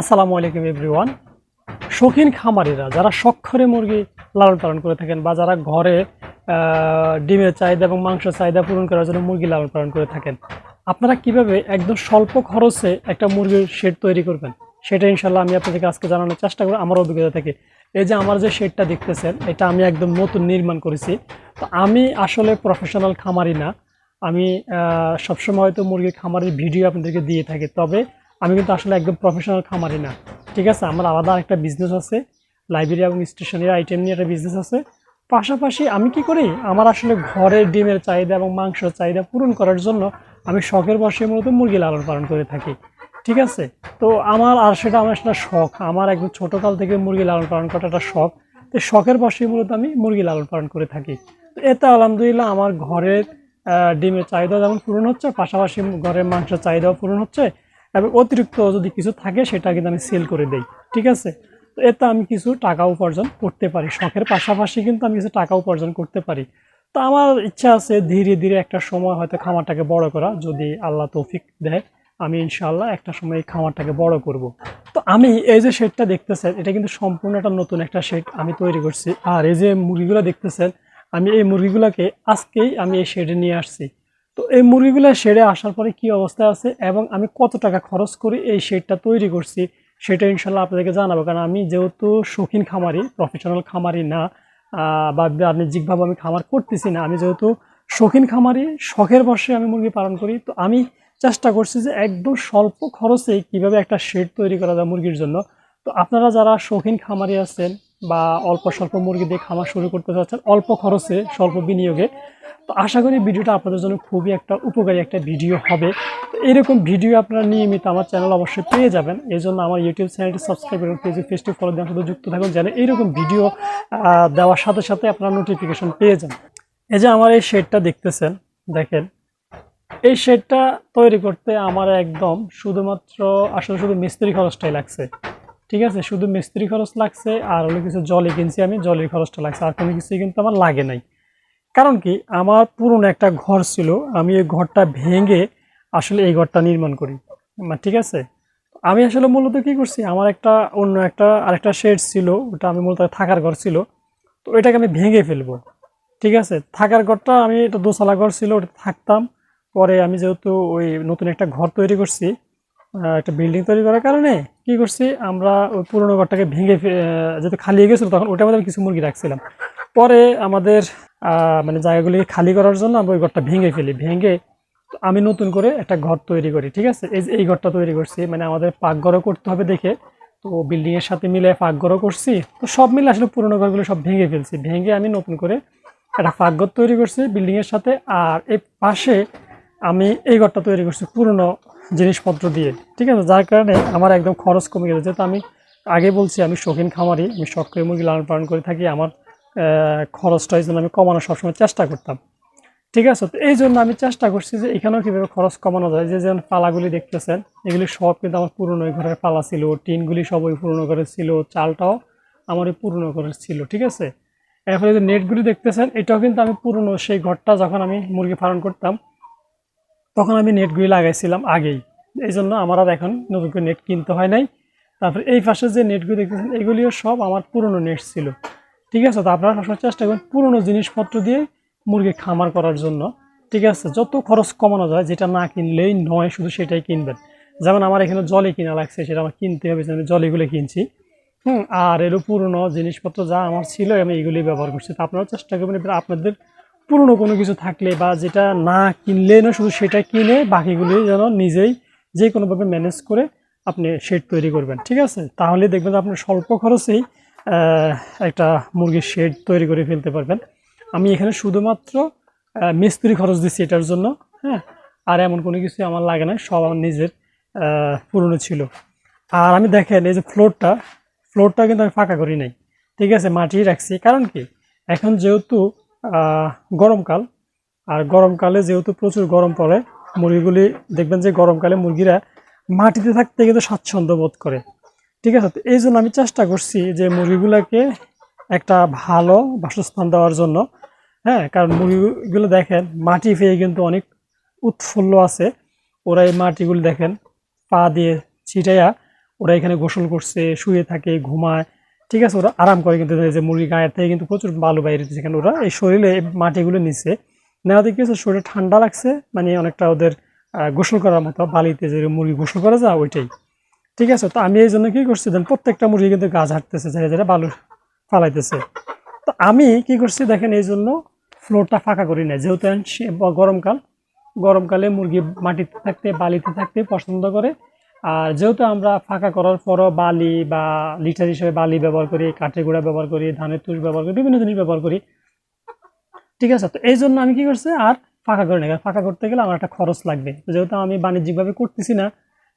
আসসালামু আলাইকুম এভরিওয়ান শৌখিন খামারিরা, যারা সক্ষরে মুরগি লালন পালন করে থাকেন বা যারা ঘরে ডিমের চাহিদা এবং মাংসের চাহিদা পূরণ করার জন্য মুরগি লালন পালন করে থাকেন, আপনারা কীভাবে একদম স্বল্প খরচে একটা মুরগির শেড তৈরি করবেন? সেটা ইনশাল্লাহ আমি আপনাদেরকে আজকে জানানোর চেষ্টা করব, আমার অভিজ্ঞতা থেকে। এই যে আমার যে শেডটা দেখতেছেন, এটা আমি একদম নতুন নির্মাণ করেছি। তো আমি আসলে প্রফেশনাল খামারি না। আমি সবসময় হয়তো মুরগির খামারের ভিডিও আপনাদেরকে দিয়ে থাকি। তবে আমি কিন্তু আসলে একদম প্রফেশনাল খামারি না। ঠিক আছে? আমার আলাদা একটা বিজনেস আছে লাইব্রেরি এবং স্টেশনারি আইটেম নিয়ে একটা বিজনেস আছে। পাশাপাশি আমি কি করি? আমার আসলে ঘরের ডিমের চাহিদা এবং মাংসের চাহিদা পূরণ করার জন্য আমি শখের বসে মূলত মুরগি লালন পালন করে থাকি। ঠিক আছে? তো আমার আর সেটা আমার সেটা শখ। আমার একদম ছোটোকাল থেকে মুরগি লালন পালন করাটা একটা শখ। তো শখের বসে মূলত আমি মুরগি লালন পালন করে থাকি। তো এতে আলহামদুলিল্লাহ আমার ঘরের ডিমের চাহিদা যেমন পূরণ হচ্ছে, পাশাপাশি ঘরের মাংসের চাহিদাও পূরণ হচ্ছে। এবং অতিরিক্ত যদি কিছু থাকে, সেটা কিন্তু আমি সেল করে দেই, ঠিক আছে? তো এতে আমি কিছু টাকা উপার্জন করতে পারি, শখের পাশাপাশি কিন্তু আমি কিছু টাকা উপার্জন করতে পারি। তো আমার ইচ্ছা আছে ধীরে ধীরে একটা সময় হয়তো খামারটাকে বড় করা, যদি আল্লাহ তৌফিক দেয়, আমি ইনশাআল্লাহ একটা সময় এই খামারটাকে বড় করব। তো আমি এই যে শেডটা দেখতেছেন, এটা কিন্তু সম্পূর্ণ একটা নতুন একটা শেড আমি তৈরি করছি। আর এই যে মুরগিগুলো দেখতেছেন, আমি এই মুরগিগুলোকে আজকেই আমি এই শেডে নিয়ে আসছি। তো এই মুরগিগুলো শেডে আসার পরে কি অবস্থায় আছে এবং আমি কত টাকা খরচ করি এই শেডটা তৈরি করছি, সেটা ইনশাল্লাহ আপনাদেরকে জানাব। কারণ আমি যেহেতু শৌখিন খামারি প্রফেশনাল খামারি না বা বাণিজ্যিকভাবে আমি খামার করতেছি না, আমি যেহেতু শৌখিন খামারি, শখের বসে আমি মুরগি পালন করি, তো আমি চেষ্টা করছি যে একদম স্বল্প খরচে কীভাবে একটা শেড তৈরি করা যায় মুরগির জন্য। তো আপনারা যারা শৌখিন খামারি আছেন বা অল্প স্বল্প মুরগি দিয়ে খামার শুরু করতে চাচ্ছেন, অল্প খরচে স্বল্প বিনিয়োগে। তো আশা করি ভিডিওটা আপনাদের জন্য খুবই একটা উপকারী একটা ভিডিও হবে। এরকম ভিডিও আপনারা নিয়মিত আমার চ্যানেল অবশ্যই পেয়ে যাবেন। এই জন্য আমার ইউটিউব চ্যানেলটি সাবস্ক্রাইব এবং পেজে ফেসটি ফলো দেওয়ার সাথে যুক্ত থাকুন, যেন এইরকম ভিডিও দেওয়ার সাথে সাথে আপনারা নোটিফিকেশন পেয়ে যান। এই যে আমার এই শেডটা দেখতেছেন, দেখেন। এই শেডটা তৈরি করতে আমার একদম শুধুমাত্র, আসলে শুধু মিস্ত্রি খরচটাই লাগছে। ঠিক আছে? শুধু মিস্ত্রি খরচ লাগছে আর হলো কিছু জলে কিনছি আমি, জলের খরচটা লাগছে। আর কোনো কিছুই কিন্তু আমার লাগে নাই। কারণ কি? আমার পুরনো একটা ঘর ছিল, আমি এই ঘরটা ভেঙে আসলে এই ঘরটা নির্মাণ করি। ঠিক আছে? আমি আসলে মূলত কি করছি? আমার একটা অন্য একটা আরেকটা শেড ছিল, ওটা আমি মূলত থাকার ঘর ছিল। তো ওইটাকে আমি ভেঙে ফেলব। ঠিক আছে? থাকার ঘরটা আমি একটা দোসালা ঘর ছিল ওটা থাকতাম। পরে আমি যেহেতু ওই নতুন একটা ঘর তৈরি করছি একটা বিল্ডিং তৈরি করার কারণে কি করছি, আমরা ওই পুরোনো ঘরটাকে ভেঙে যেহেতু খালি হয়ে গেছিল, তখন ওটার মধ্যে কিছু মুরগি রাখছিলাম। পরে আমাদের মানে জায়গাগুলিকে খালি করার জন্য আমরা ওই ঘরটা ভেঙে ফেলি। ভেঙে আমি নতুন করে একটা ঘর তৈরি করি, ঠিক আছে? এই এই ঘরটা তৈরি করছি মানে আমাদের পাকঘরও করতে হবে দেখে। তো বিল্ডিংয়ের সাথে মিলে পাকঘরও করছি। তো সব মিলে আসলে পুরোনো ঘরগুলো সব ভেঙে ফেলছি। ভেঙে আমি নতুন করে একটা পাকঘর তৈরি করছি বিল্ডিংয়ের সাথে। আর এই পাশে আমি এই ঘরটা তৈরি করছি পুরনো জিনিসপত্র দিয়ে। ঠিক আছে? যার কারণে আমার একদম খরচ কমে গেছে। যেহেতু আমি আগে বলছি, আমি শৌখিন খামারি, আমি শখ করে মুরগি লালন পালন করে থাকি, আমার খরচটা এই জন্য আমি কমানোর সবসময় চেষ্টা করতাম। ঠিক আছে? তো এই জন্য আমি চেষ্টা করছি যে এখানেও কীভাবে খরচ কমানো যায়। যে যেমন পালাগুলি দেখতেছেন, এগুলি সব কিন্তু আমার পুরনো ঘরের পালা ছিল। টিনগুলি সব ওই পুরনো ঘরের ছিল। চালটাও আমার ওই পুরনো ঘরের ছিল। ঠিক আছে? এরপরে যে নেটগুলি দেখতেছেন, এটাও কিন্তু আমি পুরনো। সেই ঘরটা যখন আমি মুরগি পালন করতাম তখন আমি নেটগুলি লাগাইছিলাম আগেই। এই জন্য আমার আর এখন নতুন করে নেট কিনতে হয় নাই। তারপরে এই পাশে যে নেটগুলি দেখতেছেন, এগুলিও সব আমার পুরনো নেট ছিল। ঠিক আছে? তো আপনারা সবসময় চেষ্টা করবেন পুরনো জিনিসপত্র দিয়ে মুরগি খামার করার জন্য। ঠিক আছে? যত খরচ কমানো যায়, যেটা না কিনলেই নয়, শুধু সেটাই কিনবেন। যেমন আমার এখানে জলে কিনা লাগছে, সেটা আমার কিনতে হবে আমি জলেগুলো কিনছি। হুম? আর এরও পুরনো জিনিসপত্র যা আমার ছিল, আমি এগুলি ব্যবহার করছি। তো আপনারাও চেষ্টা করবেন এবার আপনাদের পুরনো কোনো কিছু থাকলে বা যেটা না কিনলে না শুধু সেটা কিনে বাকিগুলি যেন নিজেই যে কোনোভাবে ম্যানেজ করে আপনি শেড তৈরি করবেন, ঠিক আছে? তাহলে দেখবেন যে আপনি স্বল্প খরচেই একটা মুরগির শেড তৈরি করে ফেলতে পারবেন। আমি এখানে শুধুমাত্র মিস্ত্রি খরচ দিচ্ছি এটার জন্য হ্যাঁ? আর এমন কোনো কিছু আমার লাগে না সব আমার নিজের পুরনো ছিল। আর আমি দেখেন এই যে ফ্লোরটা ফ্লোরটা কিন্তু আমি ফাঁকা করি নাই, ঠিক আছে? মাটি রাখছি। কারণ কি? এখন যেহেতু গরমকাল আর গরমকালে যেহেতু প্রচুর গরম পড়ে, মুরগিগুলি দেখবেন যে গরমকালে মুরগিরা মাটিতে থাকতে কিন্তু স্বাচ্ছন্দ্য বোধ করে। ঠিক আছে, তো এই জন্য আমি চেষ্টা করছি যে মুরগিগুলোকে একটা ভালো বাসস্থান দেওয়ার জন্য। হ্যাঁ কারণ মুরগিগুলো দেখেন, মাটি পেয়ে কিন্তু অনেক উৎফুল্ল আছে। ওরা এই মাটিগুলো দেখেন, পা দিয়ে ছিটাইয়া ওরা এখানে গোসল করছে, শুয়ে থাকে, ঘুমায়। ঠিক আছে, ওরা আরাম করে কিন্তু যে মুরগি গায়ের থেকে কিন্তু প্রচুর বালু বাইরে কারণ ওরা এই শরীরে মাটিগুলো নিচ্ছে নেওয়াতে কি হচ্ছে শরীরে ঠান্ডা লাগছে মানে অনেকটা ওদের গোসল করার মতো বালিতে যে মুরগি গোসল করা যায়, ওইটাই। ঠিক আছে, তো আমি এই জন্য কি করছি দেন প্রত্যেকটা মুরগি কিন্তু গাছ হাঁটতেছে ঝেড়ে ঝেড়ে বালু ফালাইতেছে। তো আমি কি করছি, দেখেন এই জন্য ফ্লোরটা ফাঁকা করি না যেহেতু গরমকাল, গরমকালে মুরগি মাটিতে থাকতে, বালিতে থাকতে পছন্দ করে আর যেহেতু আমরা ফাঁকা করার পরও বালি বা লিটার হিসেবে বালি ব্যবহার করি, কাঠের গুঁড়া ব্যবহার করি, ধানের তুষ ব্যবহার করি, বিভিন্ন জিনিস ব্যবহার করি, ঠিক আছে? তো এই জন্য আমি কি করছি, আর ফাঁকা করি না ফাঁকা করতে গেলে আমার একটা খরচ লাগবে। যেহেতু আমি বাণিজ্যিকভাবে করতেছি না,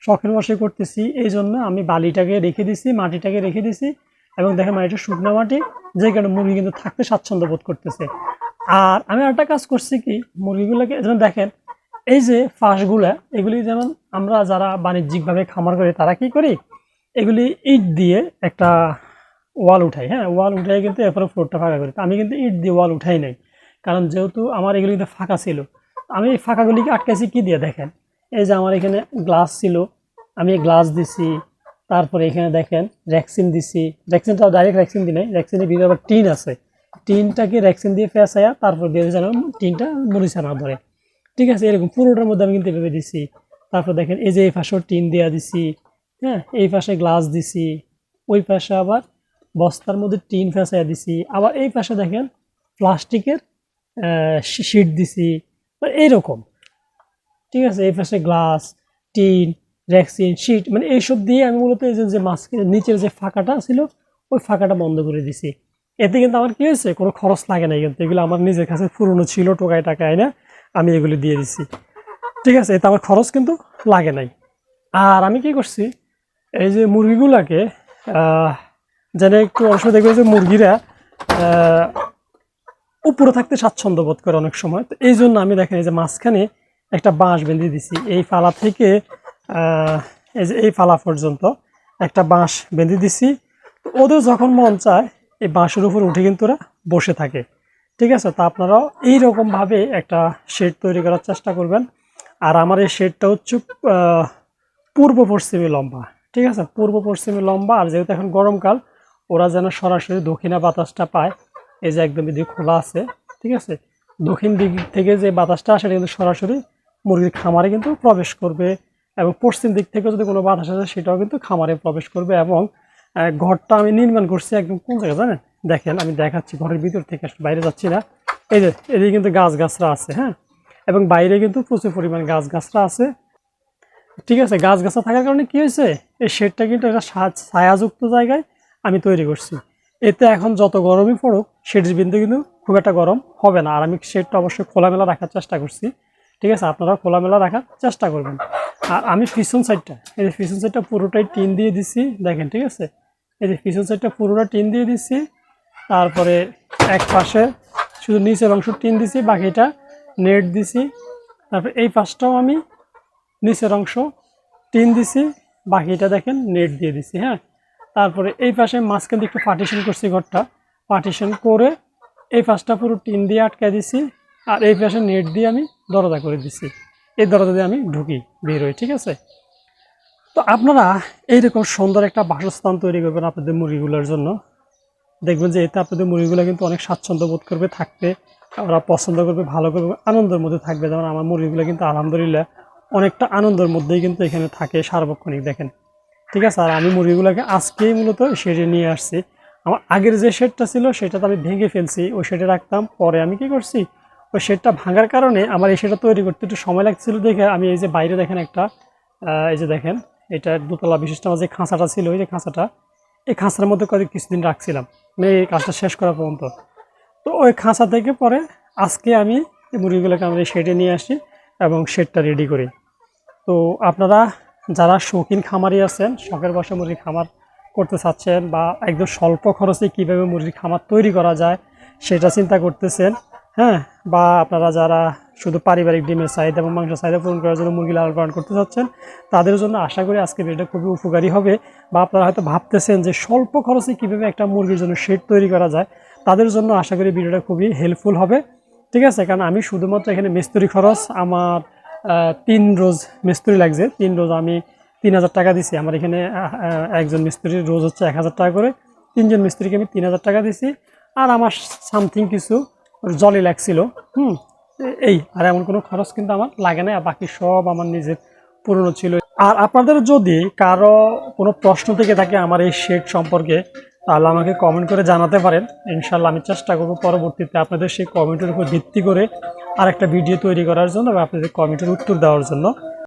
শখের বসে করতেছি, এই জন্য আমি বালিটাকে রেখে দিছি, মাটিটাকে রেখে দিছি এবং দেখেন মাটিটা শুকনো মাটি, যে কারণে মুরগি কিন্তু থাকতে স্বাচ্ছন্দ্য বোধ করতেছে। আর আমি একটা কাজ করছি কি, মুরগিগুলোকে যেমন দেখেন এই যে ফাঁসগুলা, এগুলি যেমন আমরা যারা বাণিজ্যিকভাবে খামার করি, তারা কি করি? এগুলি ইট দিয়ে একটা ওয়াল উঠাই হ্যাঁ? ওয়াল উঠাই কিন্তু এরপরে ফ্লোরটা ফাঁকা করি। আমি কিন্তু ইট দিয়ে ওয়াল উঠাই নাই, কারণ যেহেতু আমার এগুলি কিন্তু ফাঁকা ছিল। আমি এই ফাঁকাগুলিকে আটকাইছি কি দিয়ে, দেখেন? এই যে আমার এখানে গ্লাস ছিল, আমি গ্লাস দিছি, তারপরে এখানে দেখেন র্যাক্সিন দিছি। র্যাক্সিনটা ডাইরেক্ট র্যাক্সিন দিই নাই র্যাক্সিনের ভিতরে আবার টিন আছে। টিনটাকে র্যাক্সিন দিয়ে ফেঁসাইয়া তারপর দিয়ে টিনটা মরিচা না ধরে। ঠিক আছে, এরকম পুরোটার মধ্যে আমি কিন্তু এভাবে দিছি। তারপর দেখেন, এই যে এই পাশেও টিন দেওয়া দিছি হ্যাঁ এই পাশে গ্লাস দিছি, ওই পাশে আবার বস্তার মধ্যে টিন ফেঁসাইয়া দিছি, আবার এই পাশে দেখেন প্লাস্টিকের শিট দিছি মানে এইরকম। ঠিক আছে, এই পাশে গ্লাস, টিন র্যাক্সিন শিট মানে এইসব দিয়ে আমি মূলত এই যে মাস্কের নিচের যে ফাঁকাটা ছিল, ওই ফাঁকাটা বন্ধ করে দিছি। এতে কিন্তু আমার কি হয়েছে, কোনো খরচ লাগে না কিন্তু, এগুলো আমার নিজের কাছে পুরনো ছিল টোকায় টাকায় না? আমি এগুলো দিয়ে দিছি। ঠিক আছে, এতে আমার খরচ কিন্তু লাগে নাই। আর আমি কি করছি, এই যে মুরগিগুলাকে যেন একটু সময় দেখবে যে মুরগিরা উপরে থাকতে স্বাচ্ছন্দ্য বোধ করে অনেক সময়। তো এই জন্য আমি দেখেন এই যে মাঝখানে একটা বাঁশ বেঁধে দিছি। এই ফালা থেকে এই যে এই ফালা পর্যন্ত একটা বাঁশ বেঁধে দিছি। ওদের যখন মন চায়, এই বাঁশের উপর উঠে কিন্তু ওরা বসে থাকে। ঠিক আছে? তা আপনারাও এইরকমভাবে একটা শেড তৈরি করার চেষ্টা করবেন। আর আমার এই শেডটা হচ্ছে পূর্ব পশ্চিমে লম্বা, ঠিক আছে? পূর্ব পশ্চিমে লম্বা, আর যেহেতু এখন গরমকাল, ওরা যেন সরাসরি দক্ষিণা বাতাসটা পায়, এই যে একদম এদিকে খোলা আছে, ঠিক আছে? দক্ষিণ দিক থেকে যে বাতাসটা আসে কিন্তু সরাসরি মুরগির খামারে কিন্তু প্রবেশ করবে এবং পশ্চিম দিক থেকে যদি কোনো বাতাস আসে, সেটাও কিন্তু খামারে প্রবেশ করবে এবং ঘরটা আমি নির্মাণ করছি একদম কোন জায়গায় জানেন? দেখেন, আমি দেখাচ্ছি, ঘরের ভিতর থেকে বাইরে যাচ্ছি না। এই যে, এদিকে কিন্তু গাছ গাছরা আছে হ্যাঁ? এবং বাইরে কিন্তু প্রচুর পরিমাণ গাছ গাছরা আছে। ঠিক আছে গাছ গাছা থাকার কারণে কি হয়েছে? এই শেডটা কিন্তু একটা ছায়াযুক্ত জায়গায় আমি তৈরি করছি। এতে এখন যত গরমই পড়ুক, শেডের বিন্দু কিন্তু খুব একটা গরম হবে না। আর আমি শেডটা অবশ্যই খোলামেলা রাখার চেষ্টা করছি। ঠিক আছে, আপনারাও খোলামেলা রাখার চেষ্টা করবেন। আর আমি পিছন সাইডটা, এই যে পিছন সাইডটা পুরোটাই টিন দিয়ে দিছি। দেখেন, ঠিক আছে? এই যে পিছন সাইডটা পুরোটা টিন দিয়ে দিছি। তারপরে এক পাশে শুধু নিচের অংশ টিন দিছি, বাকিটা নেট দিছি। তারপর এই পাশটাও আমি নিচের অংশ টিন দিছি, বাকিটা দেখেন নেট দিয়ে দিছি হ্যাঁ। তারপরে এই পাশে মাঝখান দিয়ে একটু পার্টিশন করছি ঘরটা। পার্টিশন করে এই পাশটা পুরো টিন দিয়ে আটকে দিছি আর এই পাশে নেট দিয়ে আমি দরজা করে দিছি। এই দরজা দিয়ে আমি ঢুকি, বের হই, ঠিক আছে? তো আপনারা এইরকম সুন্দর একটা বাসস্থান তৈরি করবেন আপনাদের মুরগিগুলোর জন্য। দেখবেন যে এতে আপনাদের মুরগিগুলো কিন্তু অনেক স্বাচ্ছন্দ্য বোধ করবে, থাকবে, ওরা পছন্দ করবে, ভালো করবে, আনন্দের মধ্যে থাকবে। যেমন আমার মুরগিগুলো কিন্তু আলহামদুলিল্লাহ অনেকটা আনন্দের মধ্যেই কিন্তু এখানে থাকে সার্বক্ষণিক, দেখেন। ঠিক আছে? আর আমি মুরগিগুলোকে আজকেই মূলত শেডে নিয়ে আসছি। আমার আগের যে শেডটা ছিল সেটা তো আমি ভেঙে ফেলছি। ওই শেডে রাখতাম, পরে আমি কি করছি? ওই শেডটা ভাঙার কারণে আমার এই শেডটা তৈরি করতে একটু সময় লাগছিল দেখে আমি এই যে বাইরে দেখেন একটা এই যে দেখেন, এটা দোতলা বিশিষ্ট আমার যে খাঁচাটা ছিল, ওই যে খাঁচাটা, এই খাঁচার মধ্যে কয়েক কিছুদিন রাখছিলাম। এই কাজটা শেষ করা পর্যন্ত। তো ওই খাঁচা থেকে পরে আজকে আমি মুরগিগুলোকে আমরা শেডে নিয়ে আসি এবং শেডটা রেডি করি। তো আপনারা যারা শৌখিন খামারি আছেন, শখের বসে মুরগি খামার করতে চাচ্ছেন বা একদম স্বল্প খরচে কীভাবে মুরগির খামার তৈরি করা যায়, সেটা চিন্তা করতেছেন হ্যাঁ বা আপনারা যারা শুধু পারিবারিক ডিমের চাহিদা এবং মাংস চাহিদা পূরণ করার জন্য মুরগি লালন পালন করতে চাচ্ছেন, তাদের জন্য আশা করি আজকে ভিডিওটা খুবই উপকারী হবে। বা আপনারা হয়তো ভাবতেছেন যে স্বল্প খরচে কীভাবে একটা মুরগির জন্য শেড তৈরি করা যায়, তাদের জন্য আশা করি ভিডিওটা খুবই হেল্পফুল হবে। ঠিক আছে, কারণ আমি শুধুমাত্র এখানে মিস্ত্রি খরচ, আমার তিন রোজ মিস্ত্রি লাগছে। তিন রোজ আমি তিন হাজার টাকা দিছি। আমার এখানে একজন মিস্ত্রির রোজ হচ্ছে এক হাজার টাকা করে। তিনজন মিস্ত্রিকে আমি তিন হাজার টাকা দিছি। আর আমার সামথিং কিছু জলই লাগছিল, হুম। এই, আর এমন কোনো খরচ কিন্তু আমার লাগে না বাকি সব আমার নিজের পুরনো ছিল। আর আপনাদের যদি কারও কোনো প্রশ্ন থেকে থাকে আমার এই শেড সম্পর্কে, তাহলে আমাকে কমেন্ট করে জানাতে পারেন। ইনশাল্লাহ আমি চেষ্টা করব পরবর্তীতে আপনাদের সেই কমেন্টের উপর ভিত্তি করে আর একটা ভিডিও তৈরি করার জন্য বা আপনাদের কমেন্টের উত্তর দেওয়ার জন্য।